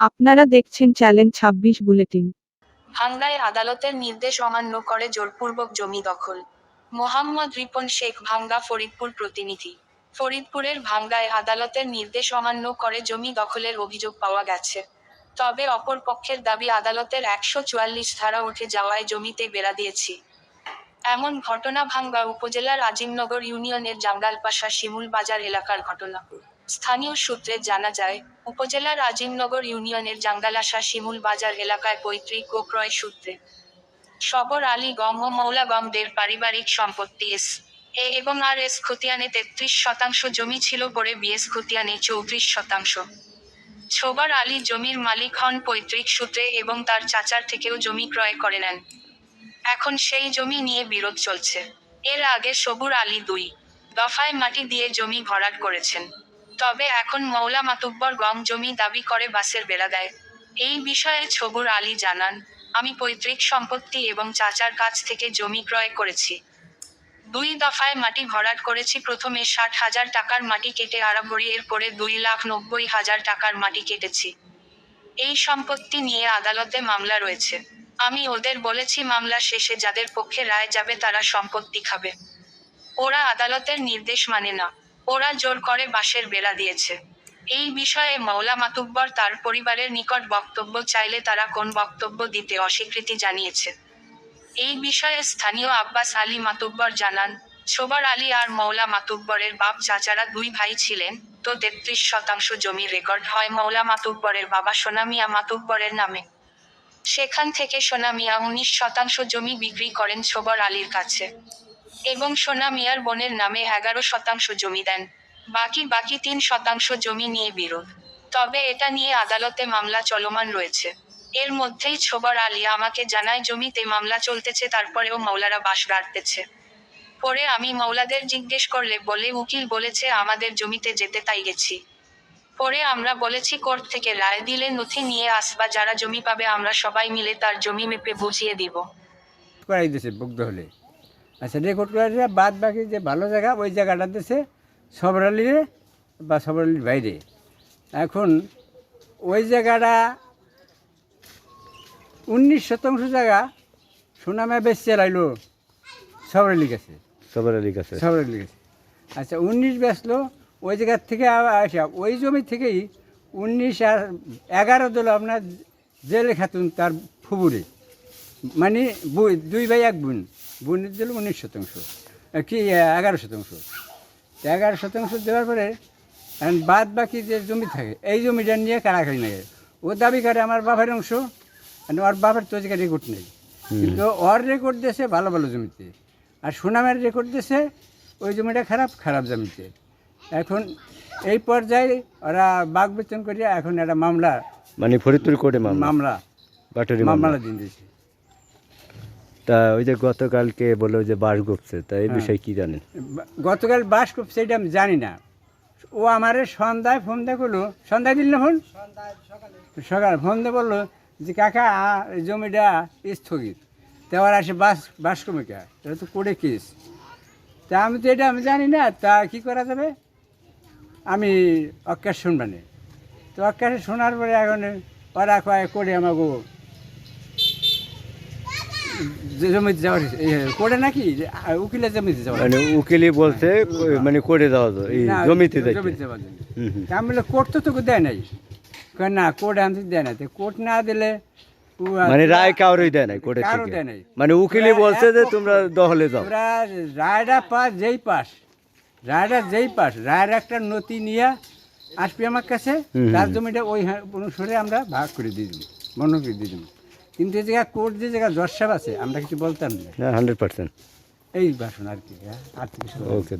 আপনারা দেখছেন চ্যালেঞ্জ ছাব্বিশ বুলেটিন। ভাঙ্গায় আদালতের নির্দেশ অমান্য করে জোরপূর্বক জমি দখল। মোহাম্মদ রিপন শেখ ভাঙ্গা, ফরিদপুর প্রতিনিধি। ফরিদপুরের ভাঙ্গায় আদালতের নির্দেশ অমান্য করে জমি দখলের অভিযোগ পাওয়া গেছে। তবে অপর পক্ষের দাবি, আদালতের একশো চুয়াল্লিশ ধারা উঠে যাওয়ায় জমিতে বেড়া দিয়েছি। এমন ঘটনা ভাঙ্গা উপজেলার আজিমনগর ইউনিয়নের জাঙ্গালপাশা শিমুল বাজার এলাকার ঘটনা। স্থানীয় সূত্রে জানা যায় উপজেলার আজিমনগর ইউনিয়নের জাঙ্গালাসা শিমুল বাজার এলাকায় পৈতৃক ও ক্রয় সূত্রে। সবর আলী গম ও মৌলা পারিবারিক সম্পত্তি এস এ এবং আর এস খতিয়ানে তেত্রিশ শতাংশ জমি ছিল পরে বিএস খতিয়ানে চৌত্রিশ শতাংশ। ছোবার আলী জমির মালিক হন পৈতৃক সূত্রে এবং তার চাচার থেকেও জমি ক্রয় করে নেন। এখন সেই জমি নিয়ে বিরোধ চলছে। এর আগে সবুর আলী দুই দফায় মাটি দিয়ে জমি ভরাট করেছেন। তবে এখন মৌলা মাতুব্বর গম জমি দাবি করে বাসের বেড়া দেয়। এই বিষয়ে ছবুর আলী জানান, আমি পৈতৃক সম্পত্তি এবং চাচার কাছ থেকে জমি ক্রয় করেছি। দুই দফায় মাটি ভরাট করেছি, প্রথমে ষাট হাজার টাকার মাটি কেটে আড়াবড়ি এর পরে দুই লাখ নব্বই হাজার টাকার মাটি কেটেছি। এই সম্পত্তি নিয়ে আদালতে মামলা রয়েছে। আমি ওদের বলেছি, মামলা শেষে যাদের পক্ষে রায় যাবে তারা সম্পত্তি খাবে। ওরা আদালতের নির্দেশ মানে না। ওরা জোর করে বাঁশের বেড়া দিয়েছে। এই বিষয়ে মৌলা মাতুব্বর তার পরিবারের নিকট বক্তব্য চাইলে তারা কোন বক্তব্য দিতে অস্বীকৃতি জানিয়েছে। এই বিষয়ে স্থানীয় আব্বাস আলী মাতুব্বর জানান, ছোবার আলী আর মৌলা মাতুব্বরের বাপ চাচারা দুই ভাই ছিলেন, তো তেত্রিশ শতাংশ জমি রেকর্ড হয় মৌলা মাতুব্বরের বাবা সোনামিয়া মাতুব্বরের নামে। সেখান থেকে সোনামিয়া উনিশ শতাংশ জমি বিক্রি করেন ছোবর আলীর কাছে। এবং সোনা মিয়ার বোনের নামে এগারো শতাংশ জমি দেন। বাকি বাকি তিন শতাংশ জমি নিয়ে বিরোধ। তবে এটা নিয়ে আদালতে মামলা চলমান রয়েছে। এর মধ্যেই ছোবর আলী আমাকে জানায়, জমিতে মামলা চলতেছে, তারপরেও মৌলারা বাস গাড়তেছে। পরে আমি মৌলাদের জিজ্ঞেস করলে বলে, উকিল বলেছে, আমাদের জমিতে যেতে তাই গেছি। পরে আমরা বলেছি, কোর্ট থেকে রায় দিলে নথি নিয়ে আসবা, যারা জমি পাবে আমরা সবাই মিলে তার জমি মেপে বুঝিয়ে দিব। হলে। আচ্ছা রেকর্ড করে বাদ বাকি যে ভালো জায়গা ওই জায়গাটা দিয়েছে সবরালিরে বা সবরালির বাইরে। এখন ওই জায়গাটা উনিশ শতাংশ জায়গা সুনামে বেশ চালাইলো সবরালি গেছে সবরালি কাছে। সবরালি গেছে আচ্ছা উনিশ বেচলো ওই জায়গার থেকে আসা ওই জমি থেকেই উনিশ আর এগারো দিল আপনার জেলে খাতুন তার ফুবুরে। মানে দুই ভাই এক বোন। বোনের দিল উনিশ শতাংশ। কি এগারো শতাংশ। এগারো শতাংশ দেওয়ার পরে বাদ বাকি যে জমি থাকে এই জমিটা নিয়ে কারাকারি নেয়? ও দাবি করে আমার বাপের অংশ ওর বাপের তো জায়গায় রেকর্ড নেই। কিন্তু ওর রেকর্ড দিয়েছে ভালো ভালো জমিতে। আর সুনামের রেকর্ড দিয়েছে ওই জমিটা খারাপ খারাপ জমিতে। এখন এই পর্যায়ে ওরা বাঘ বেতন করিয়া এখন একটা মামলা মানে ফরিদপুর কোর্টে মামলা? মামলা। মামলা। মামলা দিন দিয়েছে। তা ওই যে গতকালকে বলল যে বাস গুপছে তা এই হ্যাঁ। বিষয়ে কি জানেন? গতকাল বাস খুব সেটা আমি জানি না। ও আমার সন্ধ্যায় ফোন দিয়ে করল সন্ধ্যায় দিল না ফোন? সকাল ফোন দিয়ে বলল যে কাকা জমিটা স্থগিত। দেওয়ার আসে বাস বাস কমিকা এটা তো করে কেস তা আমি তো এটা আমি জানি না তা কি করা যাবে? আমি অক্কাশ শুনবানে। তো অক্কাশে শোনার পরে এখন ওরা কয় করে আমাকে জমিতে যাওয়ার এই করে নাকি? উকিলের জমিতে যাওয়ার মানে উকিলি বলছে মানে করে দেওয়া যায় এই জমিতে জমিতে যাওয়ার জন্য। তা আমি বললাম, কোর্ট তো তোকে দেয় নাই। না কোর্ট আনতে দেয় না। তো কোর্ট না দিলে মানে রায় কারোই দেয় নাই কোর্টের কারও দেয় নাই। মানে উকিলি বলছে যে তোমরা দহলে যাও। তোরা রায়টা পাস যেই পাস। রায়টা যেই পাস রায়ের একটা নথি নিয়ে আসবি আমার কাছে। তার জমিটা ওই অনুসারে আমরা ভাগ করে দিয়ে দিব মনে করে দিয়ে দিব। কিন্তু এই জায়গায় কোর্ট যে জায়গায় জজ সাহেব আছে আমরা কিছু বলতাম না। হান্ড্রেড পার্সেন্ট এই বাসন আর কি হ্যাঁ, আর কিছু। ওকে